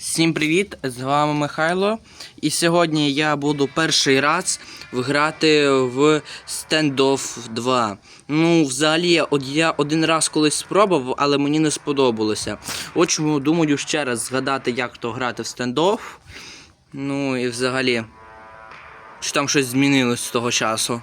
Всім привіт! З вами Михайло. І сьогодні я буду перший раз грати в Standoff 2. Ну, взагалі, от я один раз колись спробував, але мені не сподобалося. От чому думаю ще раз згадати, як то грати в Standoff. Ну і взагалі, чи там щось змінилось з того часу.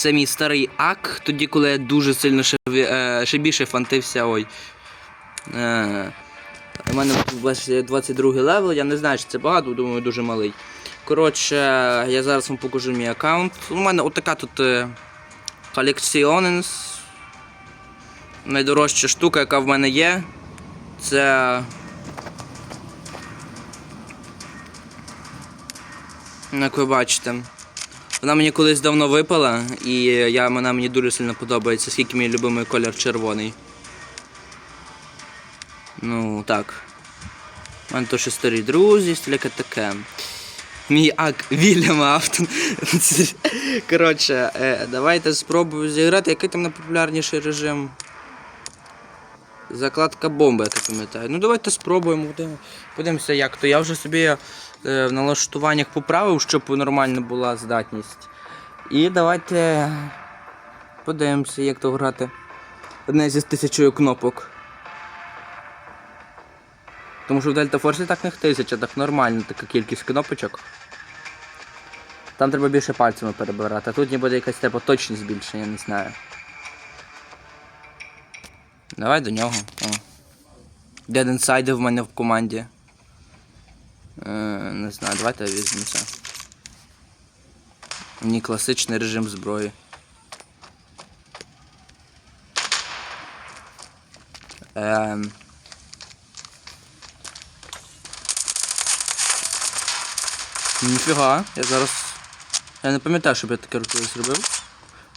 Це мій старий ак, тоді, коли я дуже сильно ще, е, ще більше фантився. Ой. Е, у мене 22 левел, я не знаю, чи це багато, думаю, дуже малий. Коротше, я зараз вам покажу мій аккаунт. У мене отака тут е, колекціоненс. Найдорожча штука, яка в мене є. Це. Як ви бачите. Вона мені колись давно випала, і я, вона мені дуже сильно подобається, скільки мій любимий колір червоний. Ну, так. У мене теж старі друзі, стільки таке. Мій ак Вільям Автон. Коротше, е, давайте спробую зіграти. Який там найпопулярніший режим? Закладка бомби, як я пам'ятаю. Ну давайте спробуємо. Подивимося, як то. Я вже собі в налаштуваннях поправив, щоб нормальна була здатність. І давайте подивимося, як то грати. Одне зі тисячою кнопок. Тому що в Delta Force так не тисяча, так нормально така кількість кнопочок. Там треба більше пальцями перебирати, а тут ніби якась типу точність більше, я не знаю. Давай до нього. О. Dead Inside в мене в команді. Е, не знаю, давайте візьмемося. Мені класичний режим зброї. Ем. Ніфіга, я зараз. Я не пам'ятаю, щоб я таке колись зробив.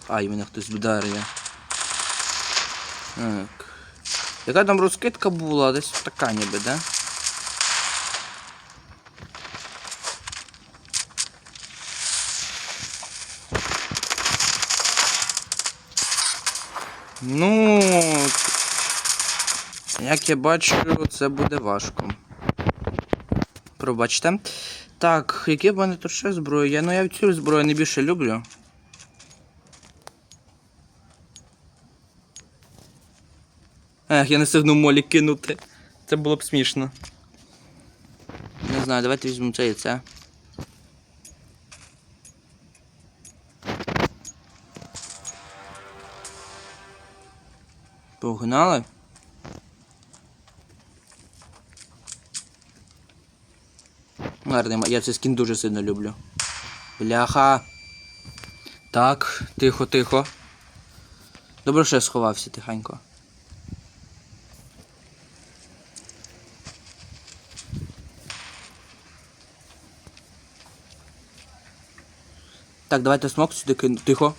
Ай, мене хтось вдарює. Так. Яка там розкидка була? Десь така ніби, да? Ну, як я бачу, це буде важко. Пробачте. Так, які в мене тут ще зброї? Я, ну я цю зброю найбільше люблю. Ех, я не встигнув молі кинути. Це було б смішно. Не знаю, давайте візьмемо це і це. Погнали. Гарний, я цей скін дуже сильно люблю. Бляха. Так, тихо, тихо. Добре, що я сховався тихенько. Так, давайте смок сюди кину. Тихо.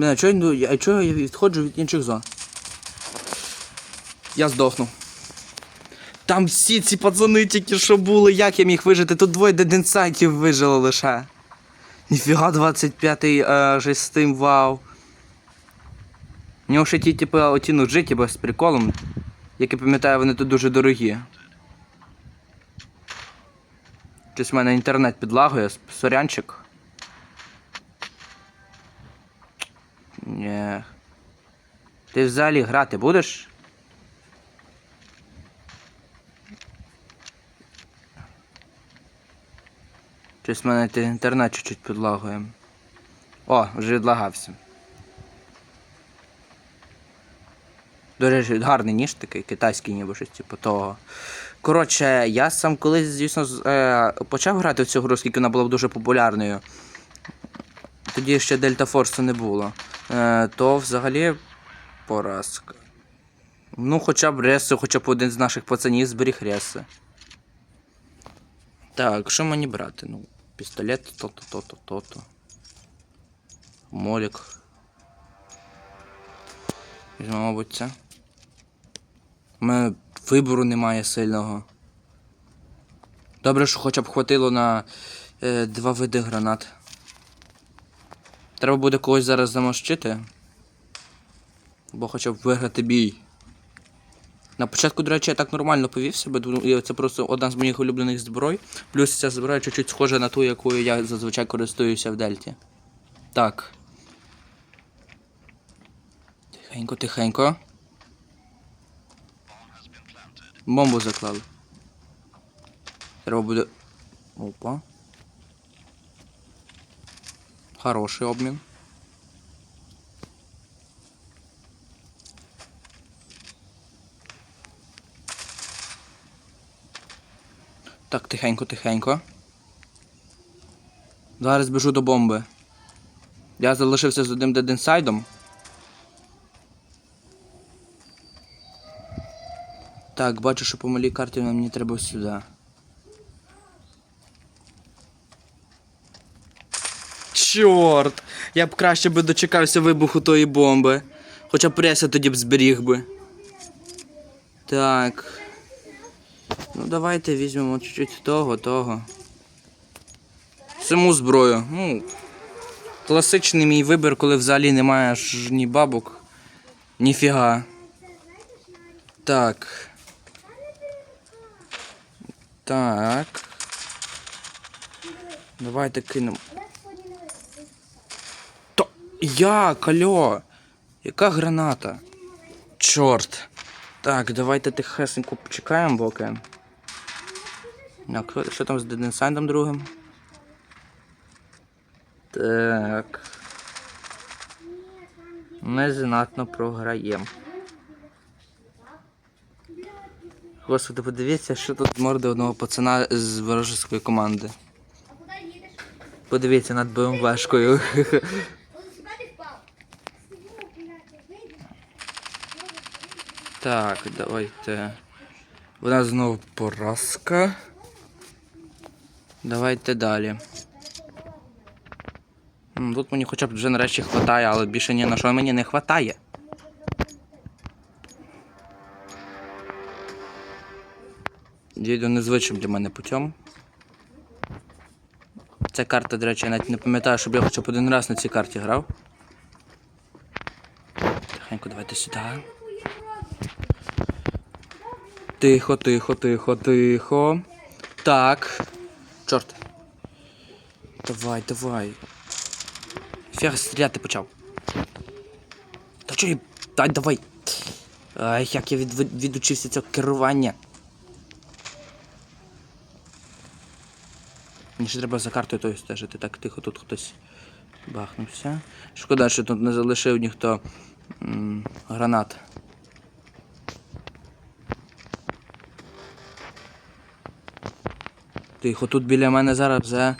Блін, а чого, я чого я відходжу від інших зон? Я здохну. Там всі ці пацани тільки що були, як я міг вижити? Тут двоє деденсайтів вижило лише. Ніфіга 25-й е, жестим, вау. У нього ще ті, типу, оті ножи, типу, з приколом. Як я пам'ятаю, вони тут дуже дорогі. Щось в мене інтернет підлагує, сорянчик. Ні. Ти взагалі грати будеш? Щось в мене те- інтернет чуть-чуть підлагує. О, вже відлагався. Речі, гарний ніж такий, китайський ніби щось типу того. Коротше, я сам колись, звісно, е, почав грати в цю гру, оскільки вона була дуже популярною. Тоді ще Дельта Форсу не було. Е, то взагалі поразка. Ну, хоча б реси, хоча б один з наших пацанів зберіг реси. Так, що мені брати? Ну, пістолет, то-то, то-то, то-то. Молік. Візьмемо, мабуть, це. У мене вибору немає сильного. Добре, що хоча б хватило на е, два види гранат. Треба буде когось зараз замощити. Бо хоча б виграти бій. На початку, до речі, я так нормально повів себе, це просто одна з моїх улюблених зброй. Плюс ця зброя чуть-чуть схожа на ту, якою я зазвичай користуюся в Дельті. Так. Тихенько, тихенько. Бомбу заклали. Треба буде. Опа. Хороший обмін. Так, тихенько, тихенько. Зараз біжу до бомби. Я залишився з одним дедінсайдом. Так, бачу, що по малій карті мені треба сюди. Чорт! Я б краще би дочекався вибуху тої бомби. Хоча преса тоді б зберіг би. Так. Ну давайте візьмемо чуть-чуть того, того. Саму зброю. Ну. Класичний мій вибір, коли взагалі немає аж ні бабок, ні фіга. Так. Так. Давайте кинемо. Як, алло? Яка граната? Чорт. Так, давайте тихесенько почекаємо поки. Так, що- там з Деденсайдом другим? Так. Ми знатно програємо. Господи, подивіться, що тут морди одного пацана з ворожеської команди. Подивіться над БМВшкою. Ось сюди ти впав. Так, давайте. Нас знову поразка. Давайте далі. Тут мені хоча б вже нарешті хватає, але більше ні на що мені не хватає. Дійду незвичним для мене путем. Ця карта, до речі, я навіть не пам'ятаю, щоб я хоча б один раз на цій карті грав. Тихенько, давайте сюди. Тихо, тихо, тихо, тихо. Так. Чорт. Давай, давай. Фіг стріляти почав. Та чого я... Дай, давай. Ай, як я від... відучився цього керування. Мені ще треба за картою тою стежити. Так, тихо, тут хтось бахнувся. Шкода, що тут не залишив ніхто м, гранат. Тихо, тут біля мене зараз вже.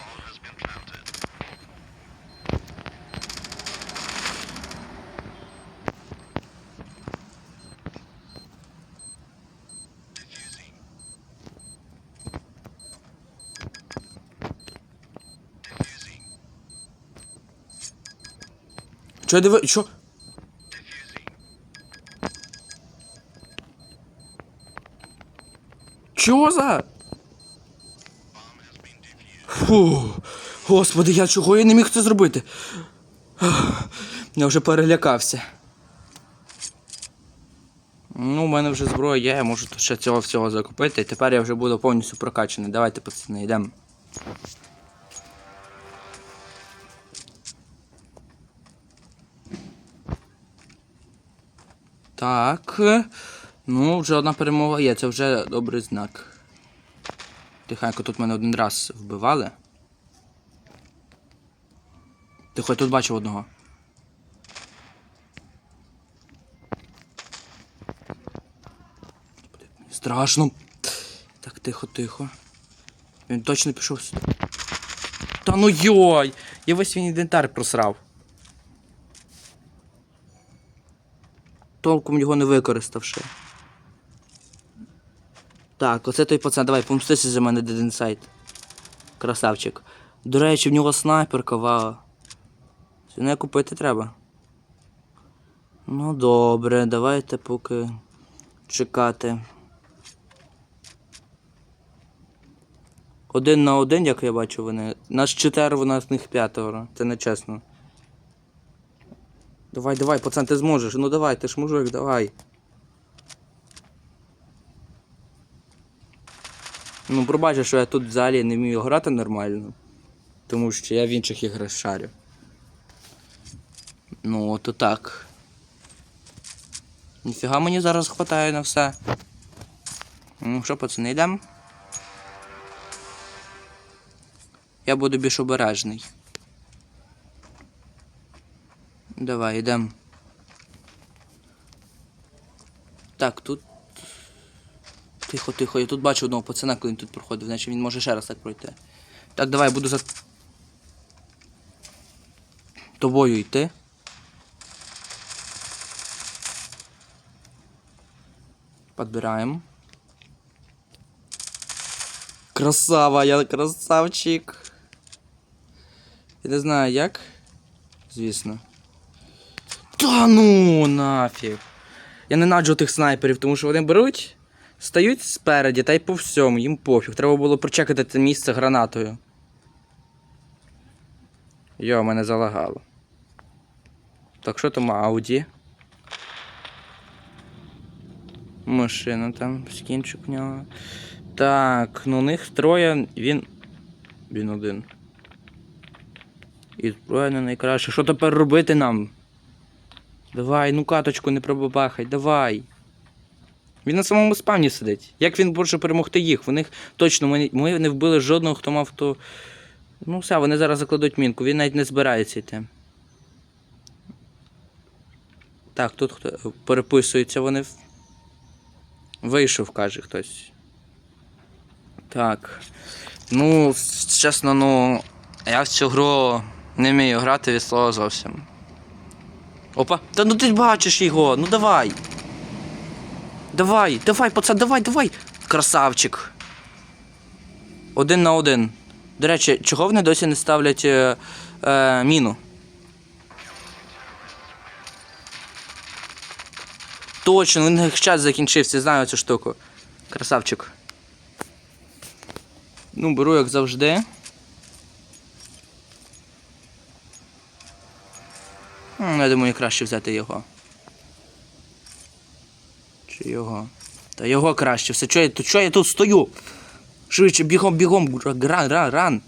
Я диви... Що? Чого за? Фу, господи, я чого я не міг це зробити? Я вже перелякався. Ну, у мене вже зброя є, я можу ще цього всього закупити, і тепер я вже буду повністю прокачаний. Давайте, пацани, йдемо. Так. Ну, вже одна перемога є, це вже добрий знак. Тихенько, тут мене один раз вбивали. Ти хоч тут бачив одного. Страшно. Так, тихо, тихо. Він точно пішов сюди. Та ну йой! Я весь свій інвентар просрав. Толком його не використавши. Так, оце той пацан, давай, помстися за мене Inside. Красавчик. До речі, в нього снайперка, вау. Це не купити треба. Ну добре, давайте поки чекати. Один на один, як я бачу, вони. Нас четверо, у нас них п'ятеро. Це не чесно. Давай, давай, пацан, ти зможеш. Ну давай, ти ж мужик, давай. Ну, пробачте, що я тут в залі не вмію грати нормально. Тому що я в інших іграх шарю. Ну, от так. Ніфіга мені зараз хватає на все. Ну що, пацани, йдемо? Я буду більш обережний. Давай, йдемо. Так, тут. Тихо, тихо, я тут бачу одного пацана, коли він тут проходив, значить він може ще раз так пройти. Так, давай, буду за. Тобою йти. Подбираємо. Красава, я красавчик. Я не знаю як. Звісно. Та ну нафіг. Я ненавиджу тих снайперів, тому що вони беруть, стають спереді та й по всьому, їм пофіг. Треба було прочекати це місце гранатою. Йо, мене залагало. Так, що там Ауді? Машина там, скінчик в нього. Так, ну у них троє, він. Він один. І зброя не найкраще. Що тепер робити нам? Давай, ну каточку не пробабахай, давай. Він на самому спавні сидить. Як він може перемогти їх? В них точно ми, ми не вбили жодного, хто мав то. Ну все, вони зараз закладуть мінку, він навіть не збирається йти. Так, тут хто переписуються вони. Вийшов, каже хтось. Так. Ну, чесно, ну. Я в цю гру не вмію грати від слова зовсім. Опа, та ну ти бачиш його, ну давай. Давай, давай, пацан, давай, давай. Красавчик. Один на один. До речі, чого вони досі не ставлять е, е, міну? Точно, у них час закінчився, знаю цю штуку. Красавчик. Ну, беру, як завжди. Я думаю, краще взяти його. Чи його? Та його краще. Все, чого я, чого я тут стою? Швидше, бігом, бігом, ран, ран, ран.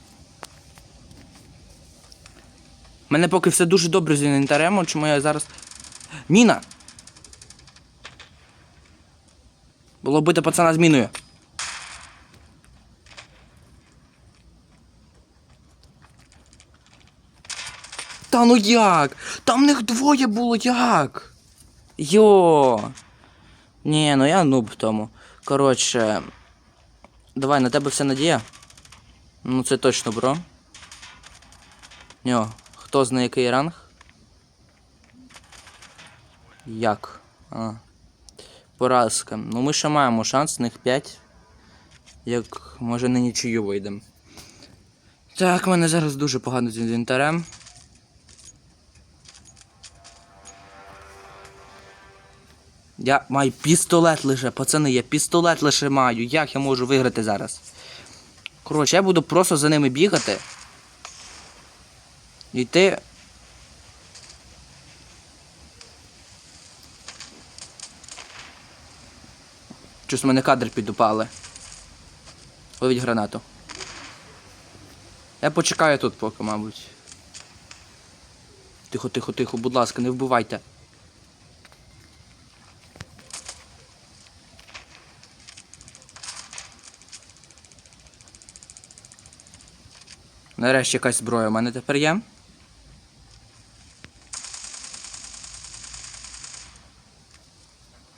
У мене поки все дуже добре з інвентарем, чому я зараз. Міна! Було бити пацана з міною. Та ну як? Там них двоє було як? Йо. Ні, ну я нуб в тому. Коротше. Давай, на тебе вся надія. Ну це точно, бро. Ньо, хто знає який ранг? Як? А. Поразка. Ну ми ще маємо шанс, них 5. Як може на нічию вийдемо. Так, в мене зараз дуже погано з інвентарем. Я маю пістолет лише, пацани, я пістолет лише маю. Як я можу виграти зараз? Коротше, я буду просто за ними бігати. Йти. Щось мене кадр підупали. Ловіть гранату. Я почекаю тут поки, мабуть. Тихо, тихо, тихо, будь ласка, не вбивайте. Нарешті якась зброя у мене тепер є.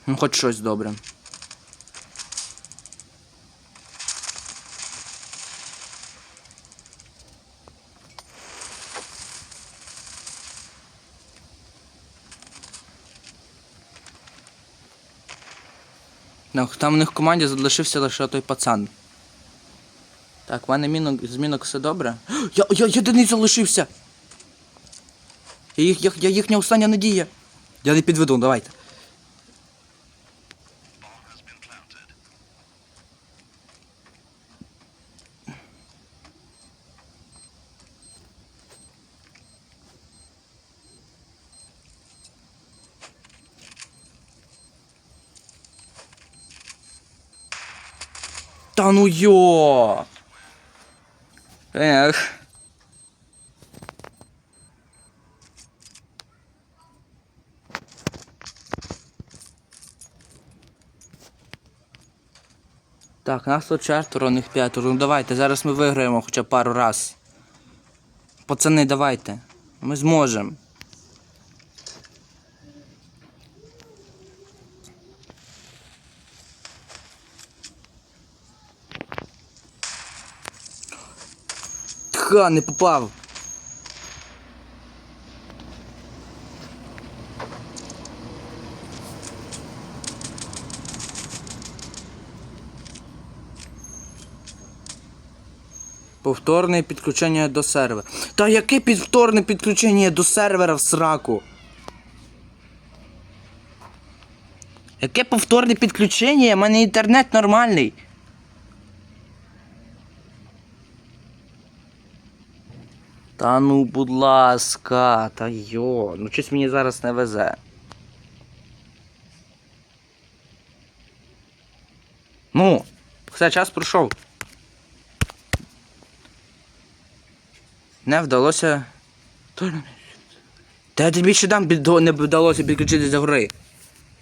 Ну, хоч щось добре. Там у них в команді залишився лише той пацан. Так, в мене мінок, з все добре. Я, я єдиний залишився. Я, їх, я, я їхня остання надія. Я не підведу, давайте. Та ну йо! Ех. Так, нас тут четверо, них п'ятеро. Ну давайте, зараз ми виграємо хоча пару раз. Пацани, давайте. Ми зможемо. Ха, не попав. Повторне підключення до сервера. Та яке повторне підключення до сервера в сраку? Яке повторне підключення? У мене інтернет нормальний. Та ну, будь ласка, та йо, ну щось мені зараз не везе. Ну, все, час пройшов. Не вдалося. Та я тобі ще дам не вдалося підключитися до гри.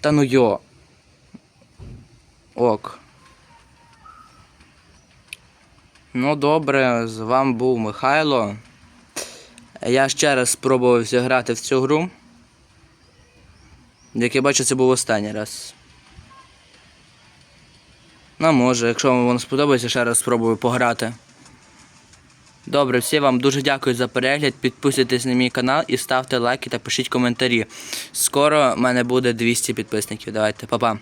Та ну йо. Ок. Ну добре, з вами був Михайло. Я ще раз спробував зіграти в цю гру. Як я бачу, це був останній раз. Ну, може, якщо вам воно сподобається, ще раз спробую пограти. Добре, всі вам дуже дякую за перегляд. Підписуйтесь на мій канал і ставте лайки та пишіть коментарі. Скоро в мене буде 200 підписників. Давайте, па-па.